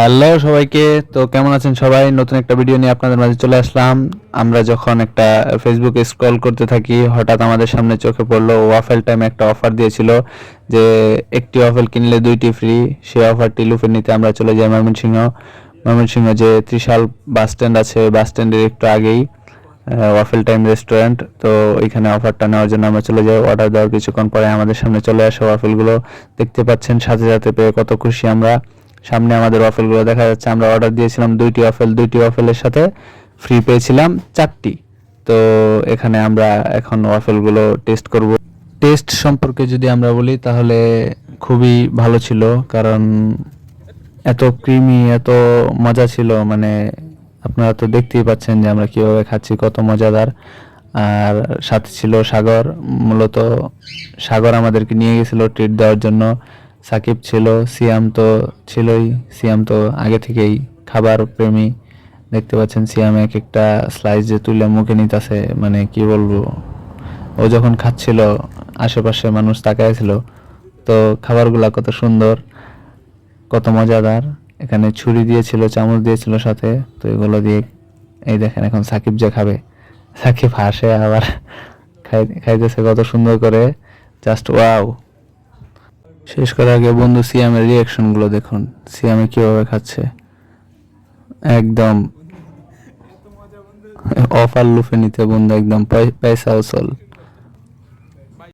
Hello সবাইকে, তো কেমন আছেন সবাই? নতুন একটা ভিডিও নিয়ে আপনাদের মাঝে চলে আসলাম। আমরা যখন একটা ফেসবুকে স্ক্রল করতে থাকি, হঠাৎ আমাদের সামনে চোখে পড়ল ওয়াফেল টাইম একটা অফার দিয়েছিল যে একটি ওয়াফেল কিনলে দুইটি ফ্রি সেই অফারটি লুফে নিতে আমরা চলে যাই ময়মনসিংহ। ময়মনসিংহ যে ত্রিশাল বাস স্ট্যান্ড আছে বাস স্ট্যান্ডের একটু আগেই ওয়াফেল টাইম রেস্টুরেন্ট তো ওইখানে অফারটা নেওয়ার জন্য আমরা চলে যাই। অর্ডার দেওয়ার কিছুক্ষণ পরে আমাদের সামনে চলে আসে ওয়াফেলগুলো দেখতে পাচ্ছেন, সাথে সাথে পেয়ে কত খুশি আমরা। সামনে আমাদের ওয়াফেলগুলো দেখা যাচ্ছে, আমরা অর্ডার দিয়েছিলাম দুইটি অফেল দুইটি অফেলের সাথে ফ্রি পেয়েছিলাম চারটি। তো এখানে আমরা এখন ওয়াফেলগুলো টেস্ট করব। টেস্ট সম্পর্কে যদি আমরা বলি, তাহলে খুবই ভালো ছিল, কারণ এত ক্রিমি এত মজা ছিল মানে আপনারা তো দেখতেই পাচ্ছেন যে আমরা কীভাবে খাচ্ছি, কত মজাদার। আর সাথে ছিল সাগর, মূলত সাগর আমাদেরকে নিয়ে গেছিল ট্রিট দেওয়ার জন্য। সাকিব ছিল, সিয়াম তো ছিলই। সিয়াম তো আগে থেকেই খাবার প্রেমী। দেখতে পাচ্ছেন সিয়াম এক একটা স্লাইস যে তুলে মুখে নিতেছে মানে কি বলব? ও যখন খাচ্ছিল, আশেপাশে মানুষ তাকায় ছিল তো খাবারগুলা কত সুন্দর, কত মজাদার। এখানে ছুরি দিয়েছিল, চামচ দিয়েছিল সাথে, তো এগুলো দিয়ে এই দেখেন এখন সাকিব যে খাবে। সাকিব হাসে আবার, খাই, খাইতেছে কত সুন্দর করে। জাস্ট ওয়াও শেষ করার আগে বন্ধু সিয়ামের রিয়াকশনগুলো দেখুন। সিয়ামে কীভাবে খাচ্ছে। একদম অফার লুফে নিতে বন্ধু একদম পয়- পয়সা উসল